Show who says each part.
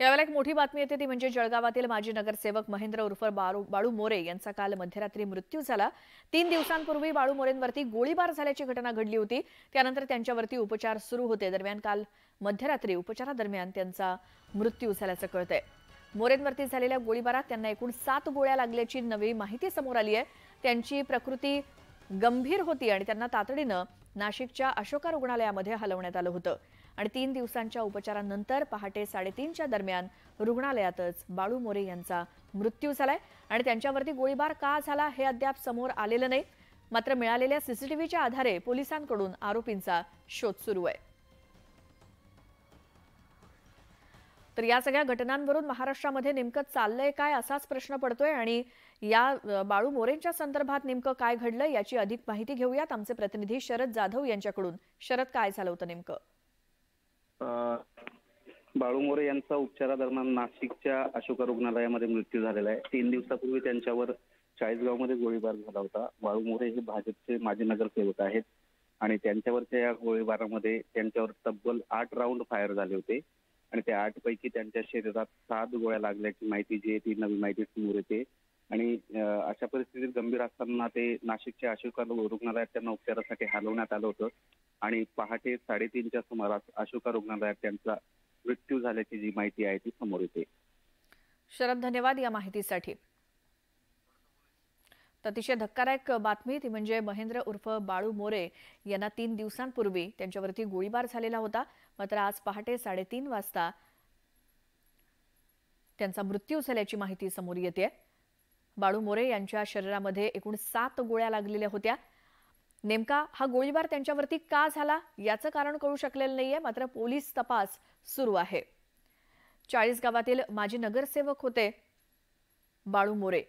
Speaker 1: यावेळेला एक मोठी बातमी येते ती म्हणजे जळगावातील माजी नगरसेवक महेंद्र उर्फ बाळू बाळू मोरे यांचा काल मध्यरात्री मृत्यू झाला. तीन दिवसांपूर्वी बाळू मोरेंवरती गोळीबार झाल्याची घटना घडली होती. त्यानंतर त्यांच्यावरती उपचार सुरू होते. दरम्यान काल मध्यरात्री उपचारादरम्यान त्यांचा मृत्यू झाल्याचं कळतंय. मोरेंवरती झालेल्या गोळीबारात त्यांना एकूण सात गोळ्या लागल्याची नवी माहिती समोर आली आहे. त्यांची प्रकृती गंभीर होती आणि त्यांना तातडीनं नाशिकच्या अशोका रुग्णालयामध्ये हलवण्यात आलं होतं. आणि तीन दिवसांच्या उपचारानंतर पहाटे साडेतीनच्या दरम्यान रुग्णालयातच बाळू मोरे यांचा मृत्यू झालाय. आणि त्यांच्यावरती गोळीबार का झाला हे अद्याप समोर आलेलं नाही. मात्र मिळालेल्या सीसीटीव्हीच्या आधारे पोलिसांकडून आरोपींचा शोध सुरू आहे. तर या सगळ्या घटनांवरून महाराष्ट्रामध्ये नेमकं चाललंय काय असाच प्रश्न पडतोय आणि या बाळू मोरेंच्या संदर्भात नेमकं काय घडलं याची अधिक माहिती घेऊयात. आमचे प्रतिनिधी शरद जाधव यांच्याकडून. शरद काय झालं होतं नेमकं?
Speaker 2: बाळू मोरे यांचा उपचारादरम्यान नाशिकच्या अशोका रुग्णालयामध्ये मृत्यू झालेला आहे. तीन दिवसापूर्वी त्यांच्यावर चाळीसगावमध्ये गोळीबार झाला होता. बाळू मोरे हे भाजपचे माजी नगरसेवक आहेत आणि त्यांच्यावरच्या या गोळीबारामध्ये त्यांच्यावर तब्बल आठ राऊंड फायर झाले होते आणि त्या आठ पैकी त्यांच्या शरीरात सात गोळ्या लागल्याची माहिती जी आहे ती नवी माहिती समोर येते. आणि अशा परिस्थितीत गंभीर असताना ते नाशिकच्या अशोका रुग्णालयात त्यांना उपचारासाठी हलवण्यात आलं होतं. आणि पहाटे साडेतीनच्या सुमारास अशोका रुग्णालयात त्यांचा मृत्यू झाल्याची जी माहिती आहे ती समोर येते.
Speaker 1: शरद धन्यवाद या माहितीसाठी. अतिशय धक्कादायक बातमी ती म्हणजे महेंद्र उर्फ बाळू मोरे यांना तीन दिवसांपूर्वी त्यांच्यावरती गोळीबार झालेला होता. मात्र आज पहाटे साडेतीन वाजता त्यांचा मृत्यू झाल्याची माहिती समोर येते. बाळू मोरे यांच्या शरीरामध्ये एकूण सात गोळ्या लागलेल्या होत्या. नेमका हा गोळीबार त्यांच्यावरती का झाला याचं कारण कळू शकलेलं नाहीये मात्र पोलीस तपास सुरू आहे. चाळीस गावातील माजी नगरसेवक होते बाळू मोरे.